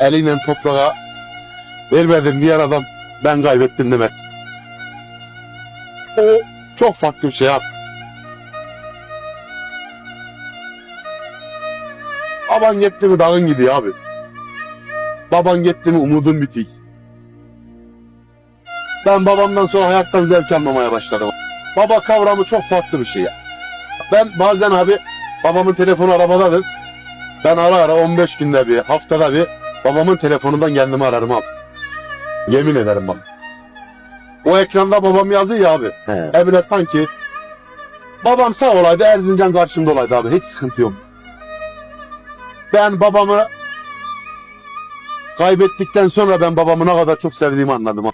eliyle toprağa vermedim diyen adam ben kaybettim demez. O çok farklı bir şey abi. Baban gitti mi dağın gidiyor abi. Baban gitti mi umudun bitiyor. Ben babamdan sonra hayattan zevk almamaya başladım. Baba kavramı çok farklı bir şey ya. Ben bazen abi babamın telefonu arabadadır. Ben ara ara 15 günde bir, haftada bir babamın telefonundan kendimi ararım abi. Yemin ederim bak. O ekranda babam yazıyor ya abi. He. Emre sanki babam sağ olaydı Erzincan karşımda olaydı abi. Hiç sıkıntı yok. Ben babamı kaybettikten sonra ben babamı ne kadar çok sevdiğimi anladım. ha.